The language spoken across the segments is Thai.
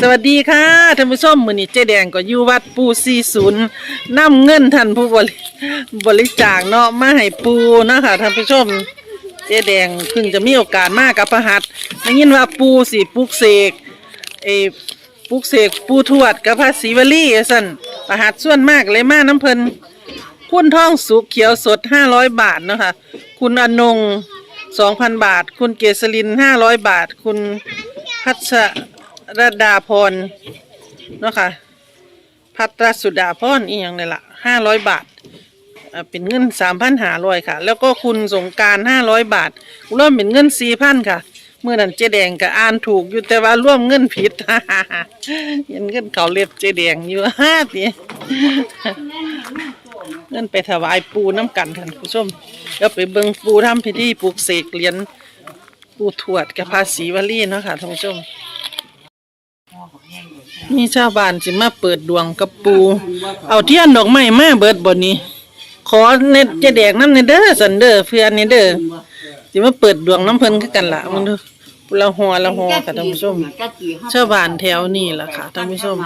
สวัสดีค่ะท่านผู้ชมมือนี้เจ๊แดงก็อยู่วัดปู40นย์นำเงินท่านผู้บริบริจาคเนาะมาให้ปูนะค่ะท่านผู้ชม เจ๊แดงเพิ่งจะมีโอกาสมากกับพระหัตถ์ได้ยินว่าปูสิปลุกเสกเอปุกเสกปูทวดกับพระศิวลีว่าซั่นพระหัตถ์ส่วนมากเลยมาน้ำเพิ่นคุณทองสุกเขียวสด500บาทเนาะค่ะคุณอนง2,000บาท คุณเกษริน500บาท คุณพัช รดาพรเนาะค่ะพัตรสุดาพรอีกอย่างนี่ละห้าร้อยบาทเป็นเงินสามพันหาร้อยค่ะ แล้วก็คุณสงการห้าร้อยบาทร่วมเป็นเงินสี่พันค่ะเมื่อนั้นเจ๊แดงก็อ่านถูกอยู่แต่ว่าร่วมเงินผิดเห็นเงินเขาเล็บเจ๊แดงอยู่ห้าตีเงินไปถวายปูน้ำกันท่านผู้ชมแล้วไปเบิงปูทำพิธีปลูกเสกเหรียญปูถวดกับภาษีวลีเนาะค่ะท่านผู้ชม มีชาวบ้านสิมาเปิดดวงกับปู เอาเทียนดอกไม้มาเบิดบ่นี้ ขอเน็ตจะแดกน้ำเนเด้อสันเด้อเพื่อนเนเด้อสิมาเปิดดวงน้ำเพิ่นคือกันล่ะมึงดูละหัวละหัวค่ะท่านผู้ชมชาวบ้านแถวนี้ล่ะค่ะท่านผู้ชม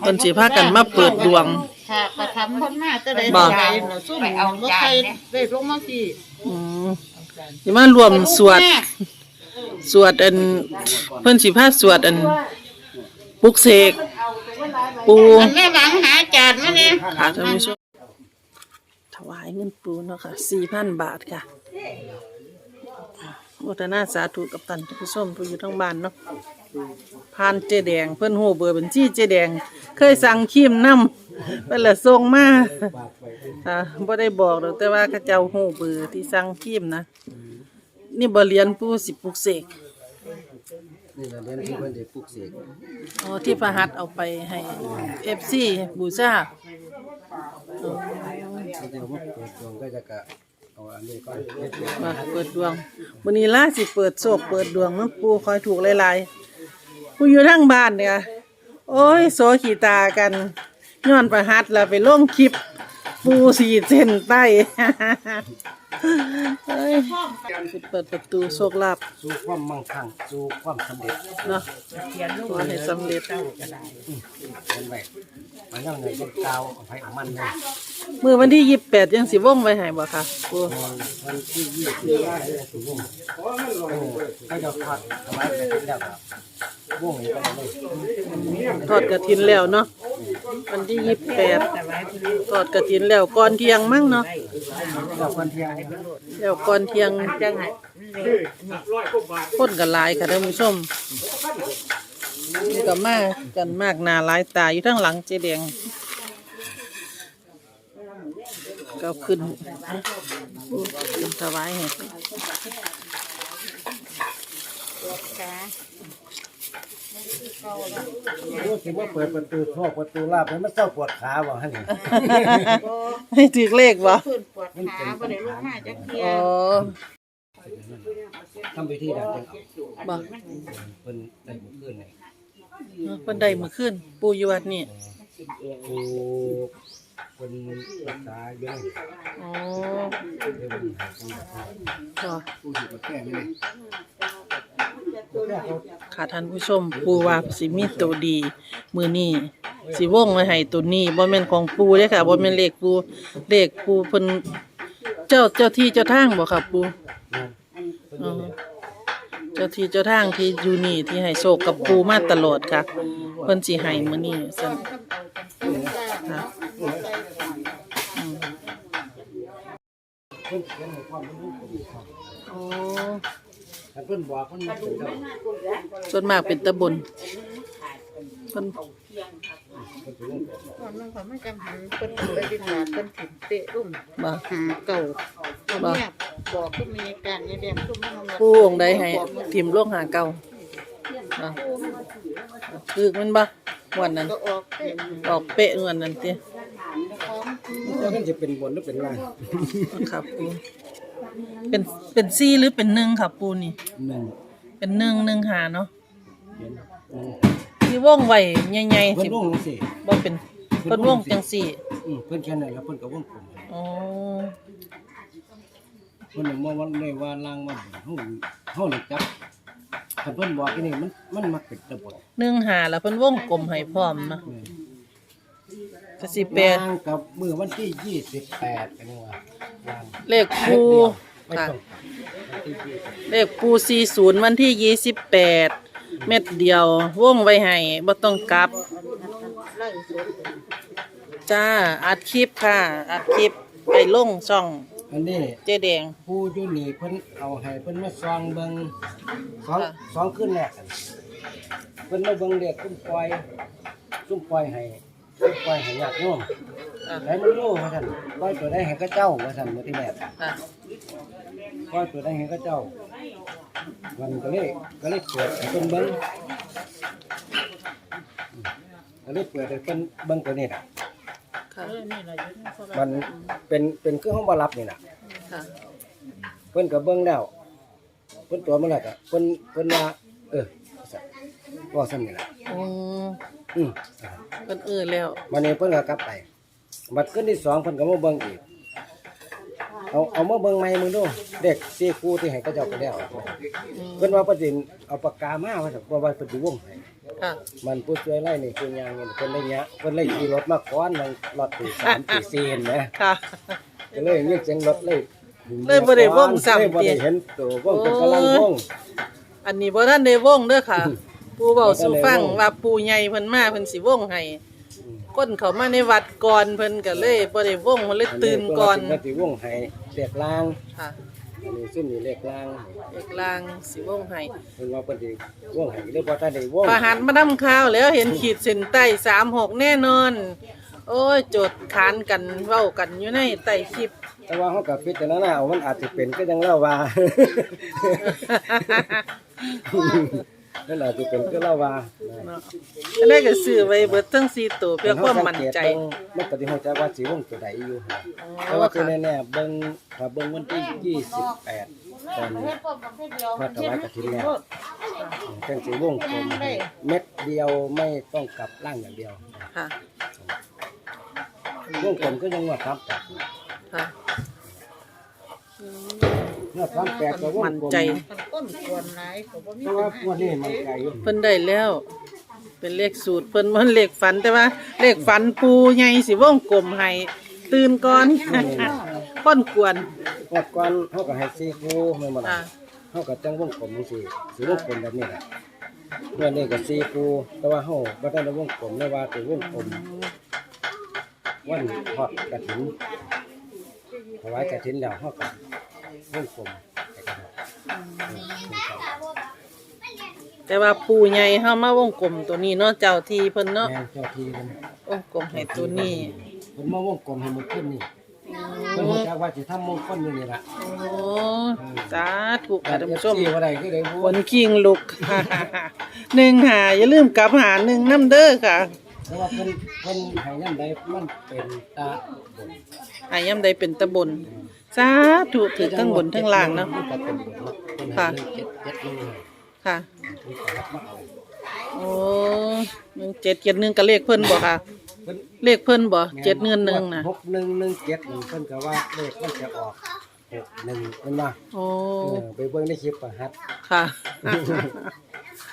เพิ่นสิพากันมาเปิดดวงค่ะกระทำคนมาจะได้บ่ใจเนาะซุ่มเอาบ่ใครได้ลงมาสิอืมสิมารวมสวด สวดอันเพิ่นสิพาสวดอัน ปลุกเสกปูมันแม่หวังหาจานมาเนี่ยค่ะท่านผู้ชมถวายเงินปูเนาะค่ะสี่พันบาทค่ะโมทนาสาธุกับตันท่านผู้ชมผู้อยู่ทั้งบ้านเนาะพานเจแดงเพิ่นโหเบอร์บัญชีเจแดง เคยสั่งครีมน้ำเพิ่นละส่งมาอ่าบ่ได้บอกดอกแต่ว่าเขาเจ้าโหเบอร์ที่สั่งครีมนะ นี่บ่เรียนปูสิปลุกเสก นี่เราเรียนที่เพิ่นได้ปลูกเสกอ๋อที่พระหัตถ์เอาไปให้เอฟซีบูชาที่จะมาเปิดดวงก็จะกะเอาอันนี้ก่อนมาเปิดดวงวันนี้ล่าสิเปิดโศกเปิดดวงน้ำปูคอยถูกหลายๆผู้อยู่ทั้งบ้านเนี่ยโอ้ยโซขีตากันย้อนประหัดแล้วไปล่งคลิป ปูสีเส้นใต้เอ้ยสิเปิดประตูโชคลาภสู่ความมั่งคั่งสู่ความสำเร็จเนาะขอให้สำเร็จเห็นไว้มันยังในเป็นกาวของไผของมันเลยมือวันที่ยี่สิบแปดยังสิว่องไว้ให้บ่ค่ะปูวันที่ยี่สิบห้าเลยถึงวงเออให้เราพักถวายไปแล้วก็วงนี้ก็เลย ทอดกระถินแล้วเนาะวันที่ยี่สิบแปดทอดกระถินแล้วก่อนเที่ยงมั้งเนาะแล้วก่อนเที่ยงจังคนกันหลายค่ะท่านผู้ชมนี่ก็มากันมากนาหลายตาอยู่ทั้งหลังเจแดงก็ขึ้นขึ้นถวายให้ รู้สึกว่าเปิดประตูโชคประตูลาบแล้วมันเศร้าปวดขาบ่ฮะนี่ให้ถือเลขบ่ขึ้นปวดขาบ่ได้ลงมาจักเที่ยอ๋อทำพิธีแล้วจังเอาบ่เพิ่นได้บุญขึ้นเลยเพิ่นได้มื้อคืนปู่อยู่วัดนี่กูเป็นรักษาอยู่นั่นอ๋อเดี๋ยวมันหายไปหมดบ่กูสิมาแก้ไม่ได้ ค่ะท่านผู้ชมปูว่าสิมีตัวดี มือนี้สิวงไว้ให้ตัวนี้บ่แม่นของปูเด้อค่ะบ่แม่นเลขปูเลขปูเพิ่นเจ้าเจ้าที่เจ้าทางบ่ค่ะปูอ๋อเจ้าที่เจ้าทางที่อยู่นี่ที่ให้โชคกับปูมาตลอดค่ะ เพิ่นสิให้มื้อนี้ซั่นค่ะอืมเพิ่นเขียนให้ความรู้ผมครับอ๋อ ถ้าเพิ่นบอกเพิ่นมาเป็นเจ้าส่วนมากเป็นตะบนเพิ่นก่อนนึงเขาไม่จำหันเพิ่นไปดินาเพิ่นถิ่นเตะรุ่มบ่ หาเก่าบ่ เนี่ยบอกก็มีการในแดงก็ไม่มาปูองค์ใดให้ทีมโลกหาเก่าอะคือมันบ่วันนั้นก็ออกเตะออกเป๊ะเงินนั่นติของเพิ่นจะเป็นบนหรือเป็นล่าง ครับปู เป็นเป็นซี่หรือเป็นหนึ่งครับปูนี่ หนึ่งเป็นหนึ่งหนึ่งหาเนาะเขียนหนึ่งที่ว่องไว้ใหญ่ๆเพิ่สินวงจังซี่บ่เป็นเพิ่นว่องจังสี่อืมเพิ่นเขียนให้แล้วเพิ่นก็วงกลมอ๋อเพิ่นนึกว่าวันเลยว่าล่างว่าเฮาเฮานี่จับคันเพิ่นบอกที่นี่มันมันมักเป็นตะบนหนึ่งหาแล้วเพิ่นวงกลมให้พร้อมเนาะก็สิแปดนางกับมือวันที่ยี่สิบแปดกันนี่ว่านาง เลขเม็ปูดเดียวไม่ค่ะต้องวันที่ยี่สิบเลขปู40วันที่28เม็ดเดียววงไว้ให้บ่ต้องกลับไล่สดจ้า อัดคลิปค่ะ อัดคลิปไปลงช่องอันนี้เจ๊แดง ผู้อยู่นี่เพิ่นเอาให้เพิ่นมาซองเบิ่งสองค่ะ สองคืนแรกกันเพิ่นมาเบิ่งเด็กซุ่มปล่อยซุ่มปล่อยให้ซุ่ม ปล่อยให้ญาติโยมอะไหนมันรู้ว่าท่านปล่อยตัวใดให้เขาเจ้าว่าท่านเมื่อที่แรกค่ะปล่อยตัวใดให้เขาเจ้า มันก็เลยก็เลยเปิดให้เพิ่นเบิ่งก็เลยเปิดให้เพิ่นเบิ่งตัวนี้น่ะค่ะเออนี่แหละอยู่ในโทรศัพท์มันเป็นเป็นเครื่องห้องบ่รับนี่น่ะ ค่ะเพิ่นก็เบิ่งแล้ว เพิ่นตัวมันแล้วก็เพิ่นเพิ่นว่าเออ ว่าซั่นนี่ล่ะอืมอืมเพิ่นเอื้อแล้ววันนี้เพิ่นก็กลับไปบัดขึ้นที่สองเพิ่นก็มาเบิ่งอีกเอาเอามาเบิ่งใหม่มึงดูเด็กสี่คู่ที่ให้เขาเจ้าไปแล้วอืมเพิ่นว่าเพิ่นสิเอาปากกามาว่าซั่นเพราะว่าเพิ่นสิวงให้ค่ะมันผู้ช่วยไล่นี่คือยางนี่เพิ่นได้เนี้ยเพิ่นเลยขี่รถมาก่อนมันรถตีสามตีสี่เห็นไหมค่ะ ก็เลยยินเสียงรถเลยเลยบ่ได้วงซ้ำเลยบ่ได้เห็นตัววงเพิ่นกำลังวงอันนี้บ่ทันได้วงเด้อค่ะ ปูเว้าสู่ฟังว่าปูใหญ่เพิ่นมาเพิ่นสิวงให้คนเขามาในวัดก่อนเพิ่นก็เลยบ่ได้วงมันเลยตื่นก่อนเพิ่นสิวงให้เลขล่างค่ะอันนี้ซุ่มนี่เลขล่างเอกลางสิวงให้เพิ่นว่าเพิ่นสิวงให้หรือบ่ทันได้วงประหารมานํข้าวแล้วเห็นขีดเส้นใต้36 แน่นอน โอ้ยโจดขานกันเว้ากันอยู่ในใต้คลิป แต่ว่าเขากับพิจารณาเอามันอาจจะเป็นก็ยังเล่าว่า นั่นอาจจะเป็นก็เล่าว่าเนาะก็ได้ก็ซื้อไว้เบิดทั้ง4ตัวเพื่อความมั่นใจมันก็ที่เขาใจว่าสีวงตัวใดอยู่หั่นแต่ว่าที่แน่ๆเบิ่งถ้าเบิ่งวันที่ยี่สิบแปดตอนเฮ็ดพวกประเภทเดียววัดถวายกฐินแล้วจังสีวงกลมให้เม็ดเดียวไม่ต้องกลับล่างอย่างเดียวค่ะวงกลมก็ยังว่าครับแต่ค่ะเมื่ อความแปดก็วงมั่นกลมใจ มันก้นควรหลายก็บ่มีเพราะว่าวันนี้มันไกลอยู่เพิ่นได้แล้ว เป็นเลขสูตรเพิ่นมันเลขฝันแต่ว่าเลขฝันปูใหญ่สิวงกลมให้ตื่นก่อนก้นกวนงวดก่อนเขาก็ให้ซีคูแม่นบ่ล่ะอ่าเขาก็จังวงกลมจังซี่สีวงกลมแบบนี้แหละเมื่อนี้ก็ซีคูแต่ว่าเฮาบ่ได้วงกลมเลยว่าเป็นวงกลมวันทอดกฐินถวายกฐินแล้วเฮาก็ วงกลมให้กันครับแต่ว่าปูใหญ่เฮามาวงกลมตัวนี้เนาะเจ้าที่เพิ่นเนาะแม่นเจ้าที่มันวงกลมให้ตัวนี้เพิ่นมาวงกลมให้หมดขึ้นนี่เพิ่นรู้จักว่าสิทำมงคลอยู่นี่ล่ะโอ้สาธุค่ะท่านผู้ชมว่าได้คือได้บ่คนคิงลุก หนึ่งหาอย่าลืมกลับหาหนึ่งน้ำเด้อค่ะแต่ว่าเพิ่นเพิ่นให้ยามใดมันเป็นตาบนหายามใดเป็นตะบน สาธุถือทั้งบนทั้งล่างเนาะมันก็เป็นบนเนาะเพิ่นให้ค่ะหนึ่งเจ็ดเจ็ดหนึ่งให้ค่ะเพิ่นก็รับมาเอาโอ้หนึ่งเจ็ดเจ็ดหนึ่งกับเลขเพิ่นบ่ค่ะเพิ่นเลขเพิ่นบ่เจ็ดเงินหนึ่งนะหกหนึ่งหนึ่งเจ็ดหนึ่งเพิ่นก็ว่าเลขมันจะออกหกหนึ่งเพิ่นว่าโอ้เออไปเบิ่งในคลิปประหัดค่ะ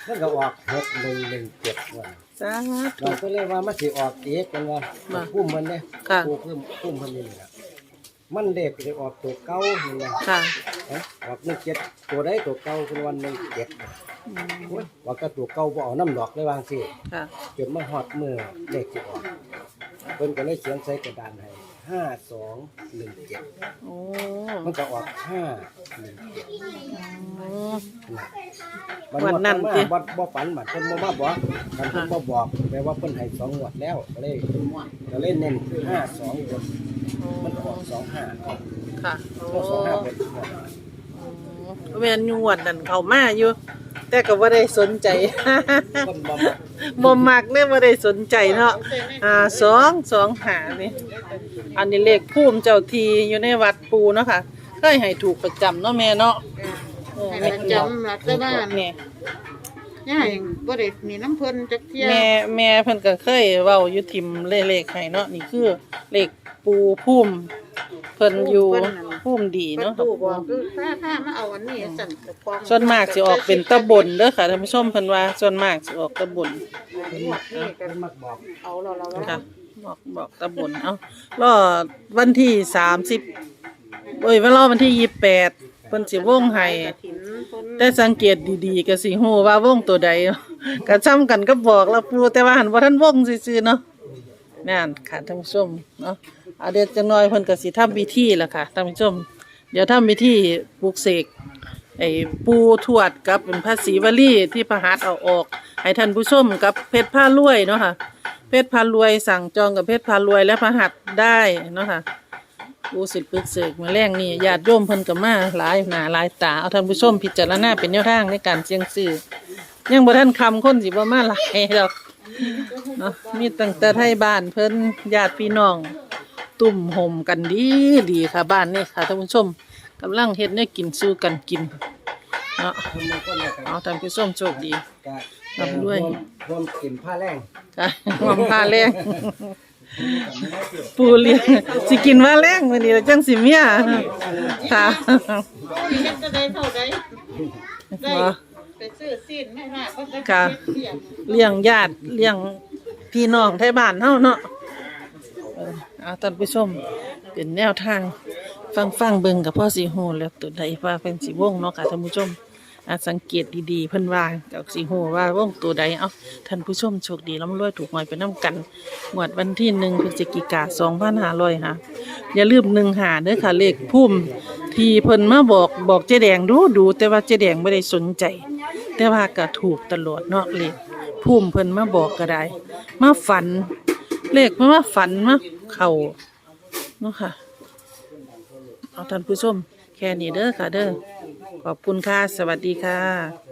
เพิ่นก็ออกหกหนึ่งหนึ่งเจ็ดว่าสาธุ เราก็เลยว่ามันสิออกอีกเพิ่นว่ามา พุ่มมันเด้ค่ะผู้พุ่มพุ่มเพิ่นนี่แหละ มันเด็กจะออกตัวเก่าเพิ่นว่าค่ะเอ๊ะออกหนึ่งเจ็ดตัวใดตัวเก่าเพิ่นวันหนึ่งเจ็ดโอ้ยว่าก็ตัวเก่าบ่เอาน้ำดอกเลยวาจังซี่ค่ะ จนมาฮอดมือเลขสิออกเพิ่นก็เลยเขียนใส่กระดานให้ห้าสองหนึ่งเจ็ดโอ้มันก็ออกห้าหนึ่งเจ็ดวันนั้นติ บ่บ่ฝันบัดเพิ่นบ่มาบอกคันเพิ่นบ่บอกแปลว่าเพิ่นให้สองงวดแล้วก็เลยก็เลยเน้นห้าสองบน มันออกสองห้าค่ะก็โอ้สองห้าบนแม่นอยู่วัดนั่นเข้ามาอยู่ แต่ก็บ่ได้สนใจเพิ่นบ่มาบ่มักเลยบ่ได้สนใจเนาะอ่าสองสองหานี่อันนี้เลขภูมิเจ้าทีอยู่ในวัดปูเนาะค่ะเคยให้ถูกประจำเนาะแม่เนาะเออให้ประจำล่ะแต่ว่าแม่ย่ายังบ่ได้มีน้ำเพิ่นจักเที่ยแม่แม่เพิ่นก็เคยเว้าอยู่ทิมเลขๆให้เนาะนี่คือเลขปูภูมิเพิ่นอยู่เพิ่นนั่นพุ่มดีเนาะประตูบอกคือถ้าถ้ามาเอาอันนี้สั่นกับกองส่วนมากสิออกเป็นตะบนเด้อค่ะท่านผู้ชมเพิ่นว่าส่วนมากสิออกตะบนหมวดนี่กัเพิ่นมักบอกเอาเราเราเราค่ะบอกบอกตะบนเอารอวันที่สามสิบเอ้ยว่ารอวันที่ยี่สิบแปดเพิ่นสิวงให้กระถิ่นเพิ่นแต่สังเกตดีๆก็สิฮู้ว่าวงตัวใดก็ซ้ำกันก็บอกแล้วปูแต่ว่าหันบ่ทันวงซื่อๆเนาะแม่นค่ะท่านผู้ชมเนาะเอาเดี๋ยวจังน้อยเพิ่นก็สิทำพิธีล่ะค่ะท่านผู้ชม เดี๋ยวทำพิธีปลูกเสกไอ้ปูทวดกับเป็นพระศรีวลีที่พระหัตถ์เอาออก ให้ท่านผู้ชมกับเพชรผ้ารวยเนาะค่ะ เพชรพารวยสั่งจองกับเพชรพารวยและพระหัตถ์ได้เนาะค่ะปูสิปึกเสกมาแรงนี่ญาติโยมเพิ่นก็มาหลายหนาหลายตาเอาท่านผู้ชมพิจารณาเป็นแนวทางในการเสี่ยงซื้อยังบ่ทันคำคนสิบ่มาหลายดอกเนาะมีตั้งแต่ไทยบ้านเพิ่นญาติพี่น้อง ตุ่มห่มกันดีดีค่ะบ้านนี่ค่ะท่านผู้ชมกำลังเฮ็ดให้กินสู้กันกินเนาะคนบางคนเนี่ยก็เอาท่านผู้ชมโชคดีก็รับด้วยรวมรวมกินผ้าแรงค่ะหอมผ้าแรงปูเลี้ยงสิกินว่าแรงวันนี้แล้วจังสิเมียค่ะเฮ็ดจะได้เท่าใดได้บ่ไปซื้อซีนไม่มากก็จะค่ะเสียงเลี้ยงญาติเลี้ยงพี่น้องไทยบ้านเฮาเนาะ เอาท่านผู้ชมเป็นแนวทางฟังฟังเบิ่งกับพ่อสีโหแล้วตัวใดว่าเป็นสีวงเนาะค่ะท่านผู้ชมอาสังเกตดีๆเพิ่นว่ากับสีโหว่าวงตัวใดเอาท่านผู้ชมโชคดีร่ำรวยถูกหวยไปน้ำกันงวดวันที่หนึ่งพฤศจิกาสองพันห้าร้อยค่ะอย่าลืมหนึ่งหาเด้อค่ะเลขพุ่มที่เพิ่นมาบอกบอกเจ๊แดงดูดู แต่ว่าเจ๊แดงไม่ได้สนใจ แต่ว่าก็ถูกตลอดเนาะเลขพุ่มเพิ่นมาบอกก็ได้ มาฝัน เลขมามาฝันมา เขาเนาะค่ะ เอาท่านผู้ชม แค่นี้เด้อค่ะเด้อขอบคุณค่ะ สวัสดีค่ะ